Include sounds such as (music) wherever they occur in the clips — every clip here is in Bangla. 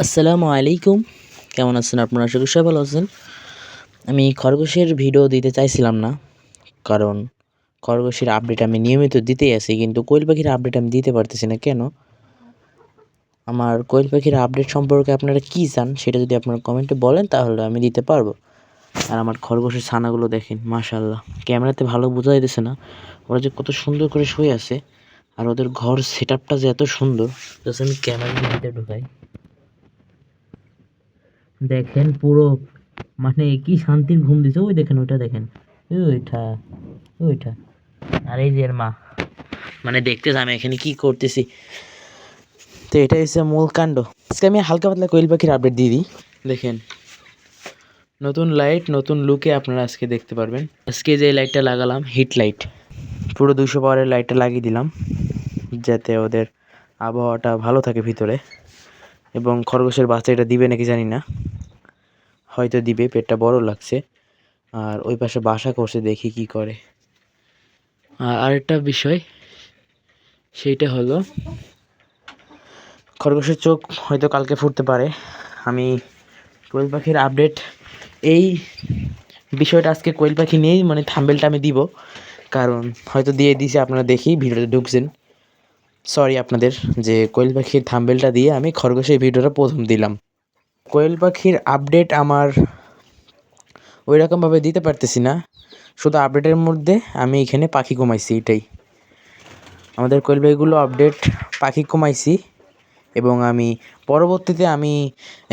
আসসালামু আলাইকুম। কেমন আছেন আপনারা? আশা করি সবাই ভালো আছেন। আমি খরগোশের ভিডিও দিতে চাইছিলাম না, কারণ খরগোশের আপডেট আমি নিয়মিত দিতেই আছি, কিন্তু কোয়েল পাখির আপডেট আমি দিতে পারতেছি না। কেন? আমার কোয়েল পাখির আপডেট সম্পর্কে আপনারা কী চান সেটা যদি আপনারা কমেন্টে বলেন, তাহলে আমি দিতে পারব। আর আমার খরগোশের ছানাগুলো দেখেন মাশাল্লাহ ক্যামেরাতে ভালো বোঝা যাইতেছে না। ওরা যে কত সুন্দর করে শুয়ে আছে, আর ওদের ঘর সেট আপটা যে এত সুন্দর জাস্ট আমি ক্যামেরার ভিতরে ঢুকাই। দেখেন পুরো মানে কি শান্তির ঘুম দিছে। ওই দেখেন, ওইটা দেখেন। ওইটা ওইটা। আর এই যে মা মানে দেখতেছ আমি এখানে কি করতেছি। তো এটা হচ্ছে মূল কাণ্ড। আজকে আমি হালকা পাতলা কোয়েল পাখির আপডেট দিয়ে দিই। দেখেন, নতুন লাইট নতুন লুকে আপনারা আজকে দেখতে পারবেন। আজকে যে লাইটটা লাগালাম হিট লাইট পুরো দুশো পাওয়ারের লাইটটা লাগিয়ে দিলাম, যাতে ওদের আবহাওয়াটা ভালো থাকে ভিতরে। এবং খরগোশের বাচ্চা এটা দিবে নাকি জানি না। হয়তো দিবে, পেটটা বড় লাগছে। আর ওই পাশে বাসা করছে, দেখি কি করে। আর আরেকটা বিষয়, সেইটা হলো, খরগোশের চোখ হয়তো কালকে ফুটতে পারে। আমি কোয়েল পাখির আপডেট এই বিষয়টা আজকে কোয়েল পাখি নিয়েই মানে থাম্বেলটা আমি দিব। কারণ হয়তো দিয়ে দিয়েছে, আপনারা দেখি, ভিডিওতে ঢুকছেন। সরি আপনাদের, যে কোয়েল পাখির থাম্বেলটা দিয়ে আমি খরগোশের ভিডিওটা প্রথম দিলাম। কোয়েল পাখির আপডেট আমার ওই রকমভাবে দিতে পারতেছি না। শুধু আপডেটের মধ্যে আমি এখানে পাখি কমাইছি এটাই। আমাদের কোয়েল পাখিগুলো আপডেট পাখি কমাইছি এবং আমি পরবর্তীতে আমি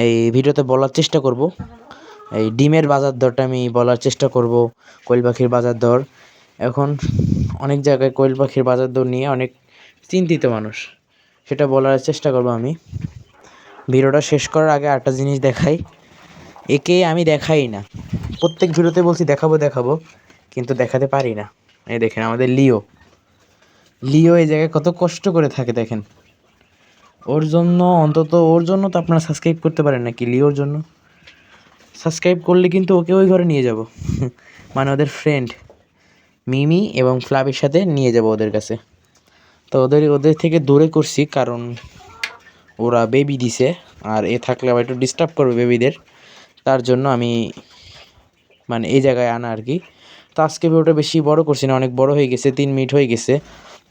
এই ভিডিওতে বলার চেষ্টা করব। এই ডিমের বাজার দরটা আমি বলার চেষ্টা করব, কোয়েল পাখির বাজার দর। এখন অনেক জায়গায় কোয়েল পাখির বাজার দর নিয়ে অনেক চিন্তিত মানুষ। সেটা বলার চেষ্টা করব আমি। ভিডিওটা শেষ করার আগে একটা জিনিস দেখাই। একে আমি দেখাই না। প্রত্যেক ভিডিওতে বলছি দেখাবো দেখাবো, কিন্তু দেখাতে পারি না। এই দেখেন, আমাদের লিও। লিও এই জায়গায় কত কষ্ট করে থাকে, দেখেন। ওর জন্য, অন্তত ওর জন্য তো আপনারা সাবস্ক্রাইব করতে পারেন নাকি লিওর জন্য? সাবস্ক্রাইব করলে কিন্তু ওকে ওই ঘরে নিয়ে যাব। (laughs) মানে ওদের ফ্রেন্ড মিমি এবং ফ্লাবির সাথে নিয়ে যাব ওদের কাছে। তো ওদের ওদের থেকে দূরে করছি, কারণ ওরা বেবি দিছে, আর এ থাকলে আবার একটু ডিস্টার্ব করবে বেবিদের তার জন্য আমি মানে এই জায়গায় আনা আর কি। তো আজকে ভিডিওটা বেশি বড় করছি না, অনেক বড় হয়ে গেছে, তিন মিনিট হয়ে গেছে।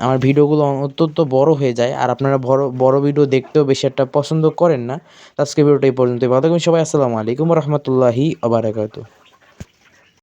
আমার ভিডিওগুলো অত্যন্ত বড় হয়ে যায়, আর আপনারা বড় বড় ভিডিও দেখতেও বেশি একটা পছন্দ করেন না। আজকে ভিডিওটা এই পর্যন্ত ভালো থাকবেন সবাই, আসসালামু আলাইকুম রহমতুল্লাহি আবরাকাতু